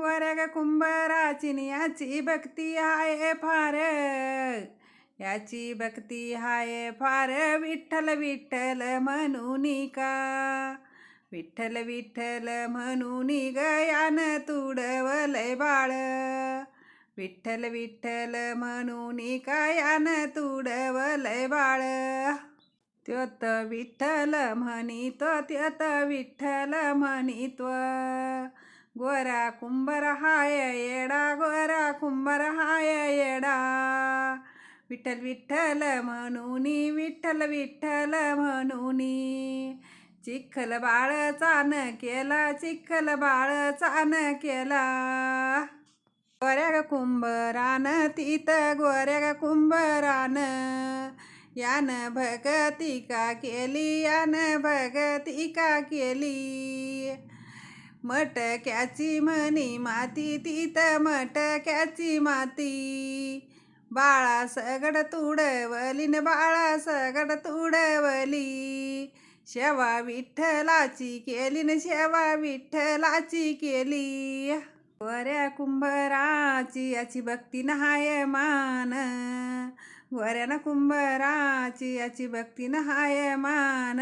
वरग ग याची भक्ती आहे फार. याची भक्ती हाय फार. विठ्ठल विठ्ठल म्हणून का विठ्ठल विठ्ठल म्हणून गयान तुडवलय बाळ. विठ्ठल विठ्ठल म्हणून कायान तुडवलय बाळ. त्योत विठ्ठल म्हणित त्योत विठ्ठल म्हणित्व. गोरा कुंभर हाय येडा गोरा कुंभर हाय येडा विठ्ठल विठ्ठल म्हणूनी विठ्ठल विठ्ठल म्हणून चिखल बाळ चान केला चिखल बाळ चान केला गोऱ्या ग कुंभरान तीत गोऱ्या ग कुंभरान यान भगती का केली यान भगतिका केली मटक्याची म्हणी माती तीत मटक्याची माती. बाळा सगड तुडवली न बाळा सगड तुडवली. शेवा विठ्ठलाची केली न शेवा विठ्ठलाची केली. वऱ्या कुंभराची याची भक्ती नहाय मान वऱ्यानं कुंभराची याची भक्ती नहाय मान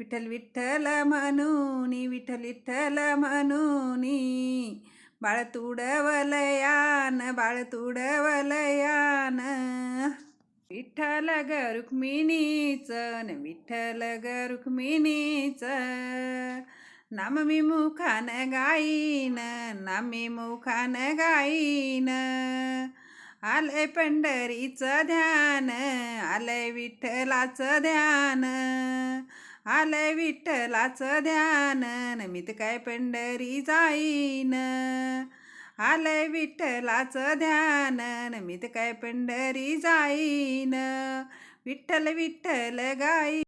विठ्ठल विठ्ठल म्हणून विठ्ठल विठ्ठल म्हणून बाळ तुडवलयान बाळ तुडवलयान विठ्ठल ग रुक्मिणीचं न विठ्ठल ग रुक्मिणीचं नाम मी मुखान गाईन नाम मी मुखान गाईन आलंय पंढरीचं ध्यान आलय विठ्ठलाचं ध्यान आलंय विठ्ठलाचं ध्यान नमित काय पंढरी जाईन. आलंय विठ्ठलाचं ध्यान नमित काय पंढरी जाईन. विठ्ठल विठ्ठल गाई